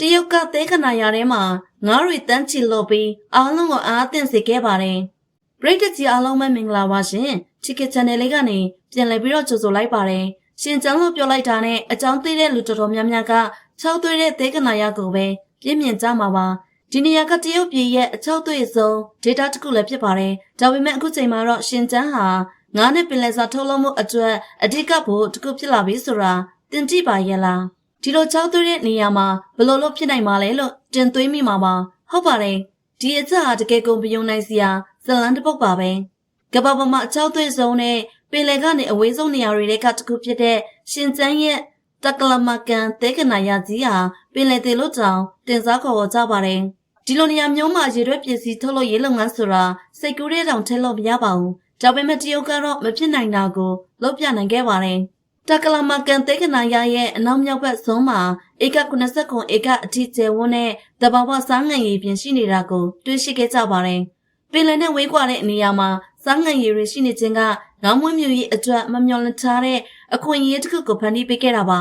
တရုတ်ကသဲခနာရထဲမှာငါးတွေတန်းချီလို့ပြီးအားလုံးကိုအားအသင့်စေခဲ့ပါတယ်ပရိသတ်ကြီးအားလုံးပဲမင်္ဂလာပါရှင်ချစ်က channel လေးကနေပြန်လည်ပြီးတော့ကြိုဆိုလိုက်ပါတယ်ရှင်ကျန်းလို့ပြောလိုက်တာနဲ့အကြောင်းသိတဲ့လူတော်တော်များများက၆သွေးတဲ့သဲခနာရကိုပဲပြင်းမြင်ကြမှာပါဒီနေရာကတရုတ်ပြည်ရဲ့အချောက်သွေးဆုံး data တစ်ခုလည်းဖြစ်ပါတယ်ဒါပေမဲ့အခုချိန်မှာတော့ရှင်ကျန်းဟာငါးနဲ့ပင်လယ်စာထုတ်လုပ်မှုအတွက်အဓိကဘို့တစ်ခုဖြစ်လာပြီဆိုတာတင်ကြည့်ပါရဲ့လား ဒီလိုချောက်သွေးတဲ့နေရာမှာဘယ်လိုလုပ်ဖြစ်နိုင်မှာလဲလို့တင်သွင်းမိမှာပါဟုတ်ပါတယ်ဒီအချက်ဟာတကယ်ကိုမယုံနိုင်စရာဇလန်တစ်ပုတ်ပါပဲကမ္ဘာပေါ်မှာအချောက်သွေးဆုံးနဲ့ပင်လယ်ကနေအဝေးဆုံးနေရာတွေကတစ်ခုဖြစ်တဲ့ရှင်ကျန်းရဲ့တက္ကလမကန်တဲကနာရကြီးဟာပင်လယ်တေလို့တောင်တင်စားခေါ်ဝေါ်ကြပါတယ်ဒီလိုနေရာမျိုးမှာရေရွက်ပစ္စည်းထုတ်လုပ်ရေးလုပ်ငန်းဆိုတာစိတ်ကူးတဲ့တောင်ထဲလို့မရပါဘူးဒါပေမဲ့တရုတ်ကတော့မဖြစ်နိုင်တာကိုလုပ်ပြနိုင်ခဲ့ပါတယ် တက္ကလမကန်တဲကနာရရဲ့အနောက်မြောက်ဘက်ဆုံးမှာဧက89ဧကအထိကျယ်ဝန်းတဲ့တဘာဝစားငံရည်ပြင်ရှိနေတာကိုတွေ့ရှိခဲ့ကြပါတယ်ပင်လယ်နဲ့ဝေးကွာတဲ့နေရာမှာစားငံရည်တွေရှိနေခြင်းကငေါင်းမွေးမြူရေးအတွက်မမျှော်လင့်ထားတဲ့အခွင့်အရေးတစ်ခုကိုဖန်တီးပေးခဲ့တာပါ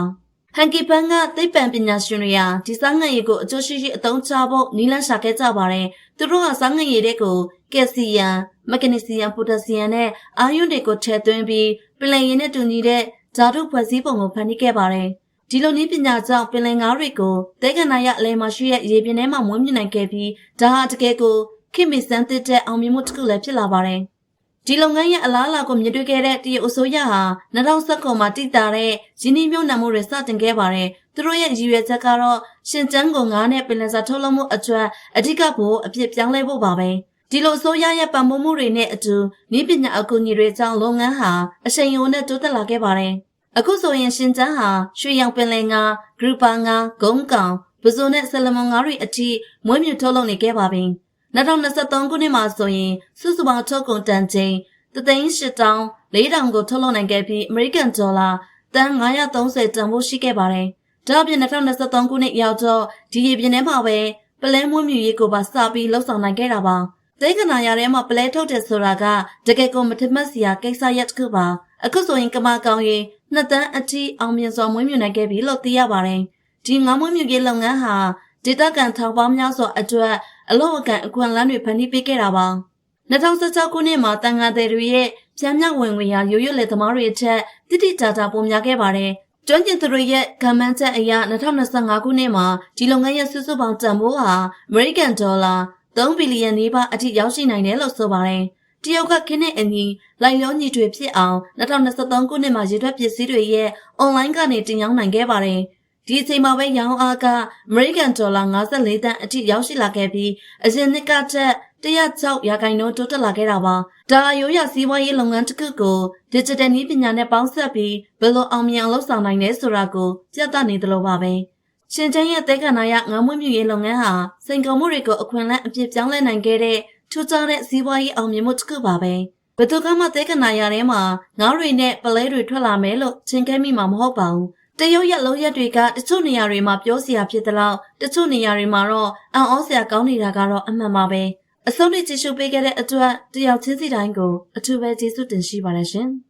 ဟန်ကီပန်ကသိပ္ပံပညာရှင်တွေဟာဒီစားငံရည်ကိုအကျိုးရှိရှိအသုံးချဖို့နည်းလမ်းရှာခဲ့ကြပါတယ်သူတို့ကစားငံရည်တွေကိုကယ်ဆီယမ်မက်ဂနီဆီယမ်ပိုတက်ဆီယမ်နဲ့အာယွန်းတွေကိုထည့်သွင်းပြီးပင်လယ်ရည်နဲ့တူညီတဲ့ ဓာတုဖွဲ့စည်းပုံကိုဖန်တီးခဲ့ပါတယ်ဒီလိုနည်းပညာကြောင့်ပင်လယ်ငါးတွေကိုတဲကနာရအလဲမှာရှိတဲ့ရေပြင်ထဲမှာမွေးမြူနိုင်ခဲ့ပြီးဒါဟာတကယ်ကိုခင်မီစန်းတစ်တဲ့အောင်မြင်မှုတစ်ခုလည်းဖြစ်လာပါတယ်။ဒီလုပ်ငန်းရဲ့အလားအလာကိုမြင်တွေ့ခဲ့တဲ့တရုတ်အစိုးရဟာ2019မှာတည်တာတဲ့ရင်းနှီးမြှုပ်နှံမှုတွေစတင်ခဲ့ပါတယ်။သူတို့ရဲ့ရည်ရွယ်ချက်ကတော့ရှင်ကျန်းကိုငါးနဲ့ပင်လယ်စာထုတ်လုပ်မှုအတွက်အဓိကဘို့အဖြစ်ပြောင်းလဲဖို့ပါပဲ။ ဒီလိုအစိုးရရဲ့ပံ့ပိုးမှုတွေနဲ့အတူနည်းပညာအကူအညီတွေကြောင့်လုပ်ငန်းဟာအရှိန်အဟုန်နဲ့တိုးတက်လာခဲ့ပါတယ်။အခုဆိုရင်ရှင်ကျန်းဟာရွှေရောင်ပင်လယ်ငါဂရူပါငါဂုံးကောင်ပဇွန်နဲ့ဆလမွန်ငါးတွေအထိမွေးမြူထုတ်လုပ်နေခဲ့ပါပြီ။2023ခုနှစ်မှာဆိုရင်စုစုပေါင်းထုတ်ကုန်တန်ချိန်3,800တောင်း4,000ကိုထုတ်လုပ်နိုင်ခဲ့ပြီးအမေရိကန်ဒေါ်လာတန်930တန်ဖို့ရှိခဲ့ပါတယ်။ဒါ့အပြင်2023ခုနှစ်ရောက်တော့ဒီရေပြင်ထဲမှာပဲပလဲမွေးမြူရေးကိုပါစပြီးလှုပ်ဆောင်နိုင်ခဲ့တာပါ။ သေကနာရထဲမှာပလဲထုတ်တယ်ဆိုတာကတကယ်ကိုမထမတ်စရာကိစ္စရပ်တစ်ခုပါ။အခုဆိုရင်ကမကောင်ရင်နှစ်တန်းအထိအောင်မြင်စွာမွေးမြူနိုင်ခဲ့ပြီလို့သိရပါတယ်။ဒီငါးမွေးမြူရေးလုပ်ငန်းဟာဒေတာကန်ထောင်ပေါင်းများစွာအတွက်အလို့အကန်အခွင့်အလမ်းတွေဖန်တီးပေးခဲ့တာပါ2016ခုနှစ်မှာတန်ငါသည်တွေရဲ့ပြန်မြောက်ဝင်ငွေဟာရိုးရိုးလေသမားတွေအထက်တိတိကျကျပုံများခဲ့ပါတယ်ကျွမ်းကျင်သူတွေရဲ့ကမ္ဘာချက်အရ2025ခုနှစ်မှာဒီလုပ်ငန်းရဲ့စုစုပေါင်းတန်ဖိုးဟာ American Dollar 3ဘီလီယံနီးပါးအထိရောက်ရှိနိုင်တယ်လို့ဆိုပါတယ်တရုတ်ကခင်းတဲ့အညီလိုက်လျောညီတွေဖြစ်အောင်2023ခုနှစ်မှာရေထွက်ပစ္စည်းတွေရဲ့ online ကနေတင်ရောင်းနိုင်ခဲ့ပါတယ်ဒီအချိန်မှာပဲရောင်းအားက American Dollar 54တန်းအထိရောက်ရှိလာခဲ့ပြီးအရင်နှစ်ကထက်106ရာခိုင်နှုန်းတိုးတက်လာခဲ့တာပါ။ဒါရိုးရစီးပွားရေးလုပ်ငန်းတစ်ခုကို digital နည်းပညာနဲ့ပေါင်းစပ်ပြီးဘယ်လိုအောင်မြင်အောင်လုပ်ဆောင်နိုင်လဲဆိုတာကိုပြသနေသလိုပါပဲ။ ရှင်ကျန်းရဲ့တဲခန္ဓာရငါးမွေးမြူရေးလုပ်ငန်းဟာစိန်ခေါ်မှုတွေကိုအခွင့်အလမ်းအပြည့်ပြောင်းလဲနိုင်ခဲ့တဲ့ထူးခြားတဲ့စီးပွားရေးအောင်မြင်မှုတစ်ခုပါပဲ။ဘယ်သူကမှတဲခန္ဓာရထဲမှာငါးတွေနဲ့ပလဲတွေထွက်လာမယ်လို့ထင်ခဲ့မိမှာမဟုတ်ပါဘူး။တရုတ်ရဲ့လုံးရက်တွေကတချို့နေရာတွေမှာပြောစရာဖြစ်သလောက်တချို့နေရာတွေမှာတော့အံ့ဩစရာကောင်းနေတာကတော့အမှန်ပါပဲ။အဆုံးထိကြည့်ရှုပေးခဲ့တဲ့အတွက်တယောက်ချင်းစီတိုင်းကိုအထူးပဲကျေးဇူးတင်ရှိပါတယ်ရှင်။